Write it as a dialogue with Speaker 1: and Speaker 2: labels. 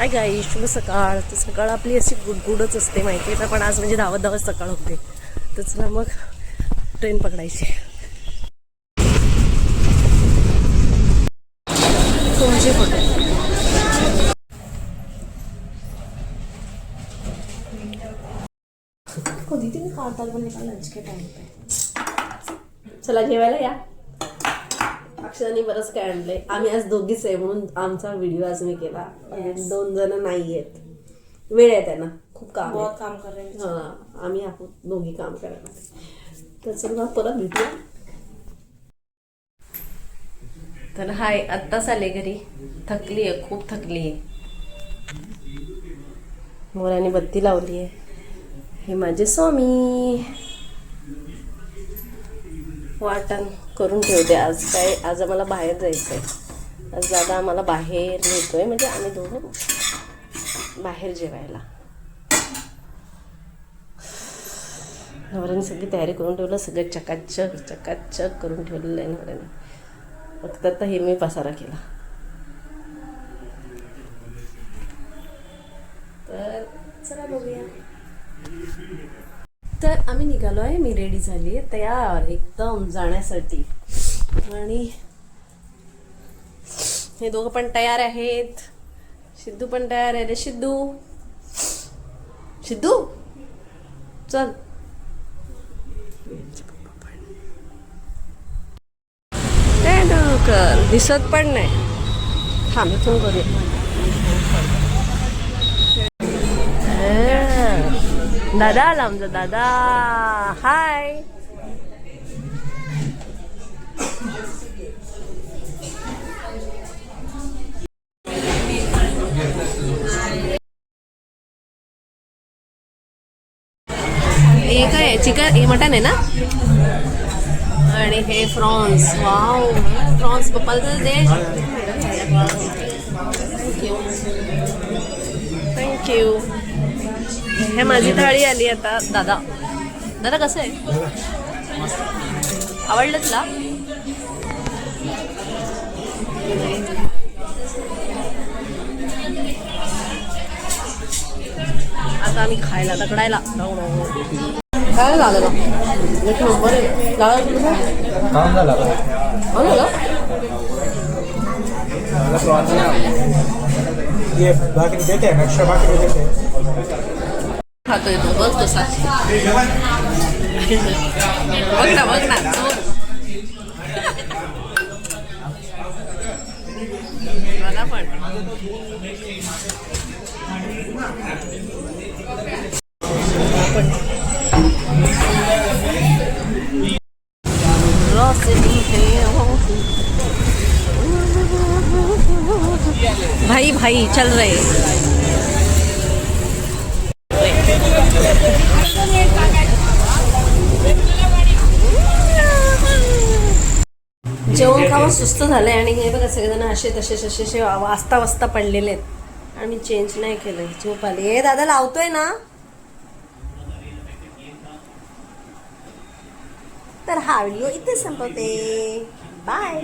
Speaker 1: हाय गाई शुभ सकाळ. तर सकाळ आपली अशी गुडगुडच असते माहिती आहे ना पण आज म्हणजे धावत धावत सकाळ होते. तर चला मग ट्रेन पकडायची. तुमचे फोटो. कधी तुम्ही काढताल पण लंच के टाइम पे चला जेवायला या. अक्षराने बरंच काय आणलंय. आम्ही आज दोघीच आहे म्हणून आमचा व्हिडिओ आज मी केला. म्हणजे दोन जण नाही आहेत वेळ आहे त्यांना. खूप काम आहे.
Speaker 2: बहुत काम कर रहे हैं
Speaker 1: हा आम्ही आहोत. दोघी काम करायला. तर चला परत भेटूया. तर हाय आत्ताच आले घरी. थकली आहे खूप थकली आहे. मोराने बत्ती लावली आहे. हे माझे स्वामी. वाटण करून ठेवते. आज काय आज आम्हाला बाहेर जायचं आहे आज दादा आम्हाला बाहेर नेतोय. म्हणजे आम्ही दोघं बाहेर जेवायला. नवऱ्याने सगळी तयारी करून ठेवलं. सगळं चकाचक चकाचक करून ठेवलेलं आहे नवऱ्याने. फक्त आता हे मी पसारा केला. तर चला बघूया. तर आम्ही निघालो आहे मी रेडी झाली आहे तयार एकदम जाण्यासाठी. आणि हे दोघं पण तयार आहेत. सिद्धू पण तयार आहे रे. सिद्धू सिद्धू चल. तेंडुलकर दिसत पण नाही. थांब इथून करूया. दादा आला आमचा दादा. हाय हे काय आहे? चिकन हे मटन आहे ना? आणि हे फ्रॉन्स. वाव फ्रॉन्स पप्पाला तर दे. थँक्यू हे माझी थाळी आली आता दादा. दादा कसं आहे? आवडलं तुला? आता आम्ही खायला तकडायला काय लागलं एक नंबर आहे.
Speaker 3: काम झाला
Speaker 1: हो
Speaker 3: ये भाकरी देते हैं एक्स्ट्रा भाकरी देते. हैं
Speaker 1: खातोय तो बघ तो साक्षी बघ ना बघ ना चोर. मला पण रस भाई भाई चल रहे जेवण खावं सुस्त झालंय आणि हे बघा सगळेजण असे तसे तसे असे वाजता वाजता पडलेले आहेत. आणि मी चेंज नाही केलं झोप आली. हे दादा लावतोय ना. तर हा व्हिडिओ इथे संपवते. बाय